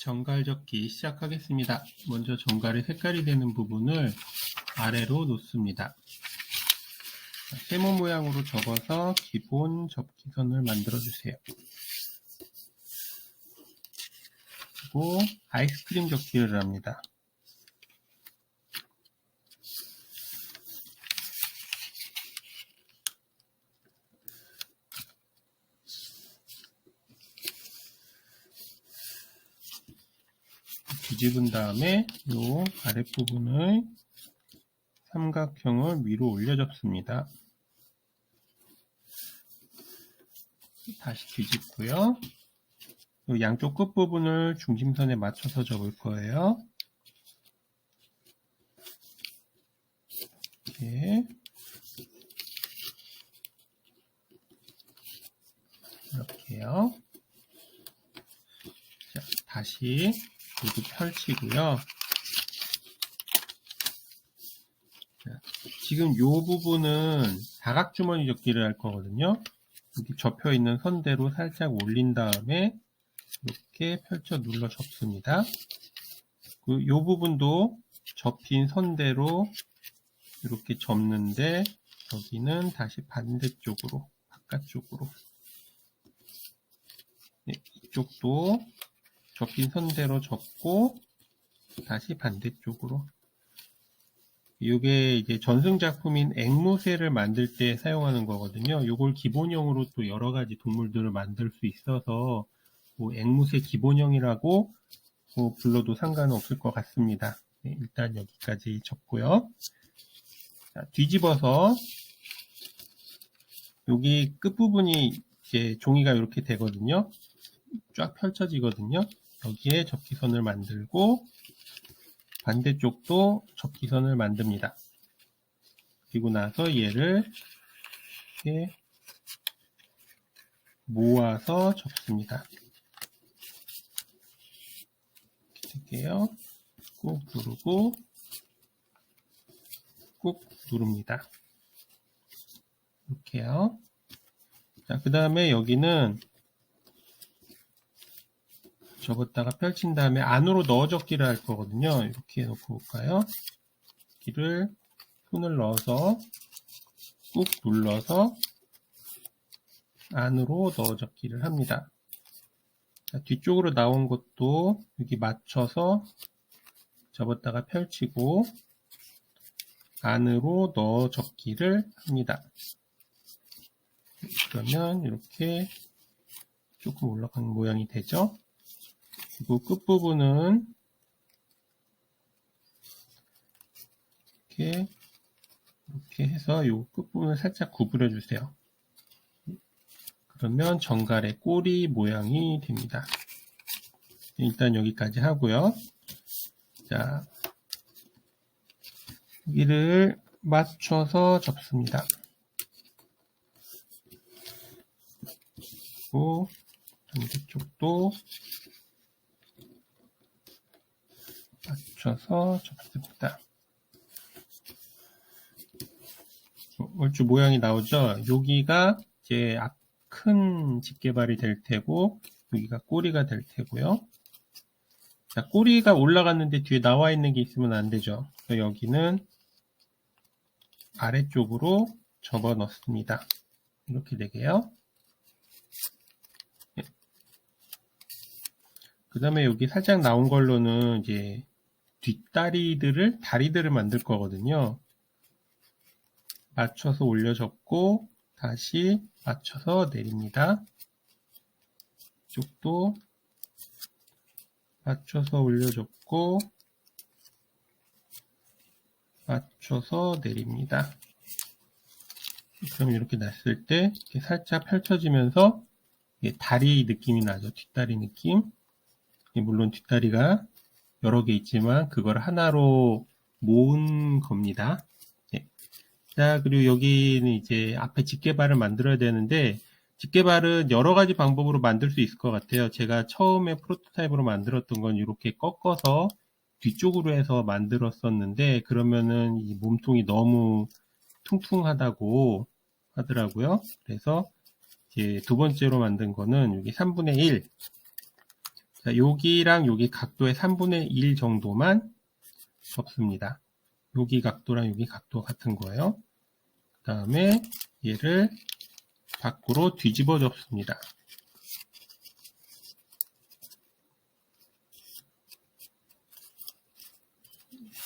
정갈 접기 시작하겠습니다. 먼저 정갈의 색깔이 되는 부분을 아래로 놓습니다. 자, 세모 모양으로 접어서 기본 접기선을 만들어 주세요. 그리고 아이스크림 접기를 합니다. 뒤집은 다음에 이 아랫부분을 삼각형을 위로 올려 접습니다. 다시 뒤집고요. 이 양쪽 끝부분을 중심선에 맞춰서 접을 거예요. 이렇게 이렇게요. 자, 다시 모두 펼치고요. 자, 지금 이 부분은 사각주머니 접기를 할 거거든요. 여기 접혀 있는 선대로 살짝 올린 다음에 이렇게 펼쳐 눌러 접습니다. 그, 요 부분도 접힌 선대로 이렇게 접는데 여기는 다시 반대쪽으로 바깥쪽으로 네, 이쪽도 접힌 선대로 접고 다시 반대쪽으로 이게 이제 전승 작품인 앵무새를 만들 때 사용하는 거거든요. 이걸 기본형으로 또 여러 가지 동물들을 만들 수 있어서 뭐 앵무새 기본형이라고 뭐 불러도 상관은 없을 것 같습니다. 네, 일단 여기까지 접고요. 자, 뒤집어서 여기 끝부분이 이제 종이가 이렇게 되거든요. 쫙 펼쳐지거든요. 여기에 접기선을 만들고 반대쪽도 접기선을 만듭니다. 그리고 나서 얘를 이렇게 모아서 접습니다. 될게요. 꾹 누르고 꾹 누릅니다. 이렇게요. 자, 그 다음에 여기는 접었다가 펼친 다음에 안으로 넣어 적기를 할 거거든요. 이렇게 놓고 볼까요? 기를 손을 넣어서 꾹 눌러서 안으로 넣어 적기를 합니다. 자, 뒤쪽으로 나온 것도 여기 맞춰서 접었다가 펼치고 안으로 넣어 적기를 합니다. 그러면 이렇게 조금 올라가는 모양이 되죠. 그리고 끝부분은 이렇게 이렇게 해서 이 끝부분을 살짝 구부려 주세요. 그러면 정갈의 꼬리 모양이 됩니다. 일단 여기까지 하고요. 자, 여기를 맞춰서 접습니다. 그리고 반대쪽도 맞춰서 접습니다. 얼추 모양이 나오죠? 여기가 이제 큰 집게발이 될 테고 여기가 꼬리가 될 테고요. 자, 꼬리가 올라갔는데 뒤에 나와 있는 게 있으면 안 되죠. 여기는 아래쪽으로 접어 넣습니다. 이렇게 되게요. 네. 그 다음에 여기 살짝 나온 걸로는 이제 뒷다리들을, 다리들을 만들 거거든요. 맞춰서 올려 접고 다시 맞춰서 내립니다. 이쪽도 맞춰서 올려 접고 맞춰서 내립니다. 그럼 이렇게 놨을 때 이렇게 살짝 펼쳐지면서 다리 느낌이 나죠. 뒷다리 느낌. 물론 뒷다리가 여러 개 있지만 그걸 하나로 모은 겁니다. 네. 자, 그리고 여기는 이제 앞에 집게발을 만들어야 되는데 집게발은 여러 가지 방법으로 만들 수 있을 것 같아요. 제가 처음에 프로토타입으로 만들었던 건 이렇게 꺾어서 뒤쪽으로 해서 만들었었는데 그러면은 이 몸통이 너무 퉁퉁하다고 하더라고요. 그래서 이제 두 번째로 만든 거는 여기 3분의 1 자, 여기랑 여기 각도의 3분의 1 정도만 접습니다. 여기 각도랑 여기 각도 같은 거예요. 그 다음에 얘를 밖으로 뒤집어 접습니다.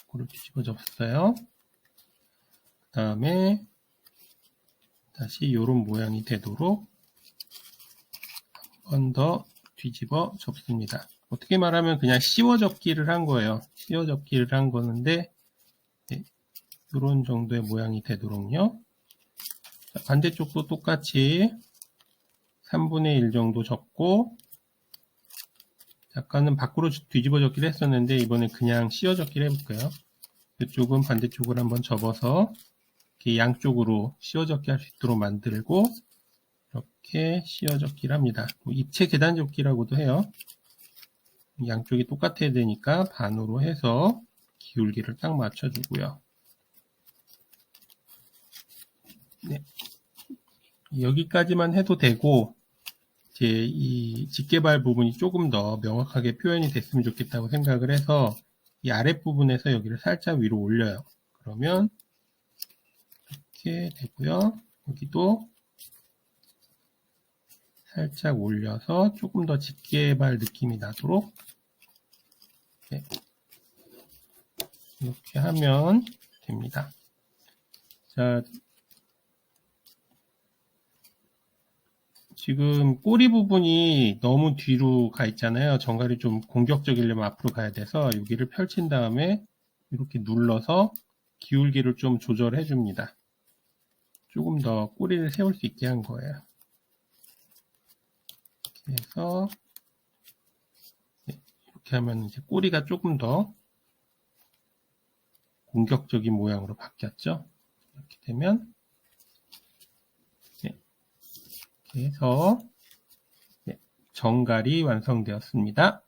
밖으로 뒤집어 접었어요. 그 다음에 다시 이런 모양이 되도록 한 번 더 뒤집어 접습니다. 어떻게 말하면 그냥 씌워 접기를 한 거예요. 씌워 접기를 한 거는데 이런 정도의 모양이 되도록요. 자, 반대쪽도 똑같이 3분의 1 정도 접고 약간은 밖으로 뒤집어 접기를 했었는데 이번에 그냥 씌워 접기를 해볼까요? 이쪽은 반대쪽을 한번 접어서 양쪽으로 씌워 접기 할 수 있도록 만들고 이렇게 씌워 접기를 합니다. 뭐 입체 계단 접기라고도 해요. 양쪽이 똑같아야 되니까 반으로 해서 기울기를 딱 맞춰주고요. 네. 여기까지만 해도 되고 이제 이 직개발 부분이 조금 더 명확하게 표현이 됐으면 좋겠다고 생각을 해서 이 아랫부분에서 여기를 살짝 위로 올려요. 그러면 이렇게 되고요. 여기도 살짝 올려서 조금 더 직개발 느낌이 나도록 네. 이렇게 하면 됩니다. 자, 지금 꼬리 부분이 너무 뒤로 가 있잖아요. 정갈이 좀 공격적이려면 앞으로 가야 돼서 여기를 펼친 다음에 이렇게 눌러서 기울기를 좀 조절해 줍니다. 조금 더 꼬리를 세울 수 있게 한 거예요. 해서 네, 이렇게 하면 이제 꼬리가 조금 더 공격적인 모양으로 바뀌었죠. 이렇게 되면 이렇게 해서 네, 정갈이 완성되었습니다.